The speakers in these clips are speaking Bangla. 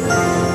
প্রিয়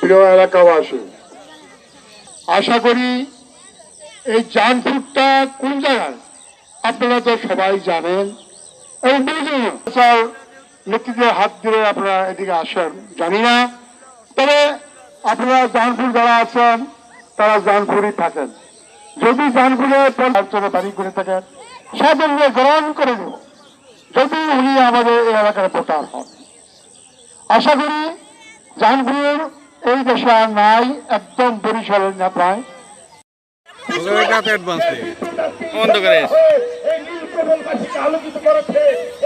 প্রিয় এলাকাবাসী, আশা করি এই জানফুটটা কোন জায়গায়? আপনারা তো সবাই জানেন এবং নেতৃত্বের হাত ধরে আপনারা এদিকে আসেন, জানি না। তবে আপনারা জানপুর যারা আছেন তারা জানপুরই থাকেন। যদি জানপুরে পরিবর্তনে দাবি করে থাকেন সাধারণে গ্রহণ করে দেব যদি উনি আমাদের এই এলাকার ভোটার হন। আশা করি জাহানপুর এই দেশে আর নাই একদম বরিশালের না প্রায়। ওইটাতে অ্যাডভান্স বন্ধ করে এই নীলপ্রবলবাসীকে আলোকিত করেছে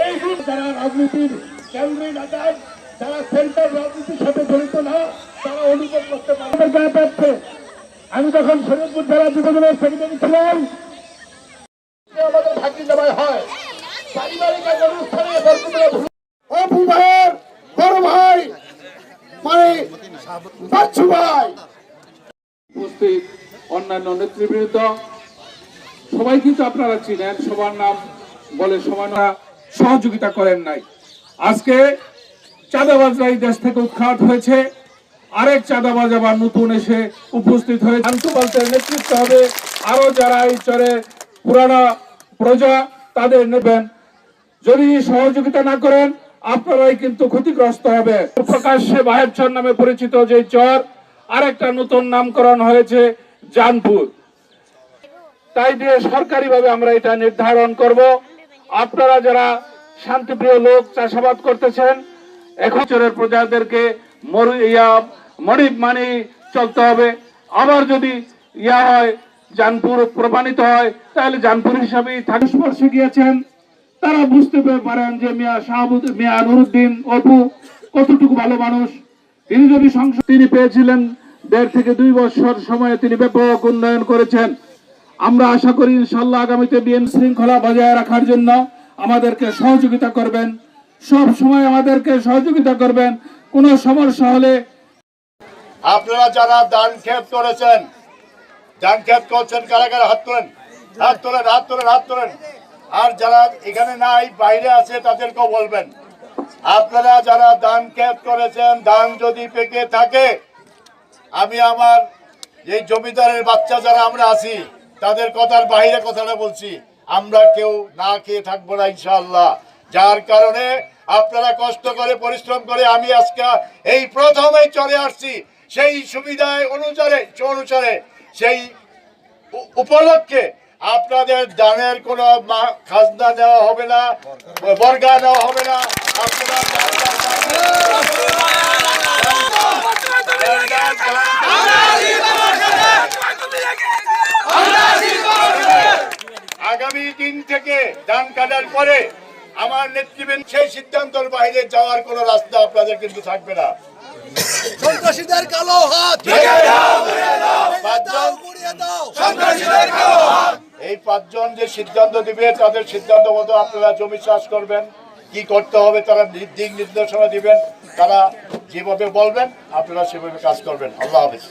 এই যারা রাজনীতির কেন্দ্রীয় নেতায় যারা সেন্টার রাজনীতির সাথে জড়িত না তারা করতে পারে। আমি যখন শরীরপুর জেলা যুবদলের সেক্রেটারি ছিলাম ভাই মানে অন্যান্য সবাই কিন্তু আপনারা চিনেন, সবার নাম বলে সমানা সহযোগিতা করেন নাই। আজকে চাঁদাবাজরা এই দেশ থেকে উৎখাত হয়েছে। আরেক চাঁদাবাজ আবার নতুন এসে উপস্থিত হয়ে আন্তবালতের নেতৃত্ব হবে। আরও যারা এই চরে পুরানা প্রজা, তাদের নেবেন। যদি সহযোগিতা না করেন, আপনারাই কিন্তু ক্ষতিগ্রস্ত হবে। প্রকাশ্যে বাহেরচর নামে পরিচিত যে চর, আরেকটা নতুন নামকরণ হয়েছে জানপুর। তাই দিয়ে সরকারিভাবে আমরা এটা নির্ধারণ করব। আপনারা যারা শান্তিপ্রিয় লোক, চাষাবাদ করতেছেন, এখন চরের প্রজাদেরকে মরু ইয়া মরিব মানি চলতে হবে। আবার যদি ইয়া হয় জানপুর প্রমাণিত হয় তাহলে জানপুর হিসাবেই থাকে স্পর্শে গিয়েছেন। তারা বুঝতে পারেন যে মিয়া শাহাবুদ মিয়া নুরুদ্দিন অপু কতটুকু ভালো মানুষ। তিনি যদি সংসদ তিনি পেয়েছিলেন দেড় থেকে দুই বছর সময়ে তিনি ব্যাপক উন্নয়ন করেছেন। আমরা আশা করি ইনশাল্লাহ আগামীতে বিএন শৃঙ্খলা বজায় রাখার জন্য আমাদেরকে সহযোগিতা করবেন। সব সময় আমাদেরকে সহযোগিতা করবেন। কোনো সমস্যা হলে আপনারা যারা দান ক্ষেত করেছেন, দান ক্ষেত করছেন, কারা কারা? হাত তোলেন হাত তোলেন হাত তোলেন হাত তোলেন। আর যারা এখানে নাই, বাইরে আছে, তাদেরকেও বলবেন। আপনারা যারা দান ক্ষেত করেছেন, দান যদি পেকে থাকে, আমি আমার এই জমিদারের বাচ্চা যারা আমরা আছি, তাদের কথার বাইরে কথাটা বলছি। আমরা কেউ না খেয়ে থাকব না, ইনশাআল্লাহ। যার কারণে আপনারা কষ্ট করে, পরিশ্রম করে আমি আজকে এই প্রথমেই চলে আসছি। সেই সুবিধায় অনুসারে অনুসারে সেই উপলক্ষে আপনাদের দানের কোনো খাজনা দেওয়া হবে না, বর্গা দেওয়া হবে না। দান- দান- আগামী দিন থেকে ধান কাটার পরে আমার নেতৃবৃন্দ সেই সিদ্ধান্তের বাইরে যাওয়ার কোনো রাস্তা আপনাদের কিন্তু থাকবে না। সন্ত্রাসীদের কালো হাত। এই পাঁচজন যে সিদ্ধান্ত দিবে তাদের সিদ্ধান্ত মতো আপনারা জমি চাষ করবেন। কি করতে হবে তারা দিক নির্দেশনা দিবেন। তারা যেভাবে বলবেন আপনারা সেভাবে কাজ করবেন। আল্লাহ হাফিজ।